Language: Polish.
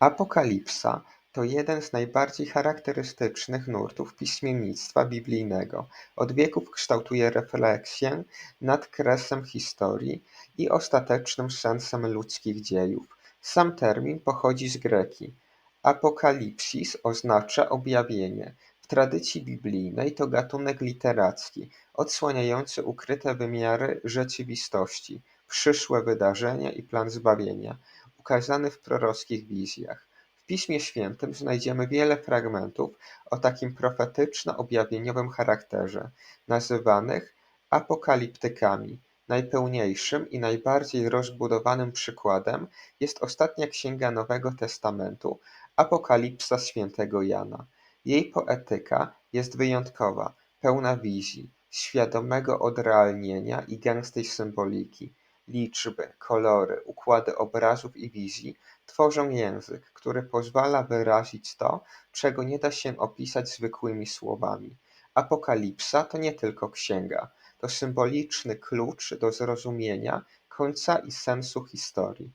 Apokalipsa to jeden z najbardziej charakterystycznych nurtów piśmiennictwa biblijnego. Od wieków kształtuje refleksję nad kresem historii i ostatecznym sensem ludzkich dziejów. Sam termin pochodzi z greki. Apokalipsis oznacza objawienie. W tradycji biblijnej to gatunek literacki, odsłaniający ukryte wymiary rzeczywistości, przyszłe wydarzenia i plan zbawienia, ukazany w prorockich wizjach. W Piśmie Świętym znajdziemy wiele fragmentów o takim profetyczno-objawieniowym charakterze, nazywanych apokaliptykami. Najpełniejszym i najbardziej rozbudowanym przykładem jest ostatnia księga Nowego Testamentu, Apokalipsa świętego Jana. Jej poetyka jest wyjątkowa, pełna wizji, świadomego odrealnienia i gęstej symboliki. Liczby, kolory, układy obrazów i wizji tworzą język, który pozwala wyrazić to, czego nie da się opisać zwykłymi słowami. Apokalipsa to nie tylko księga, to symboliczny klucz do zrozumienia końca i sensu historii.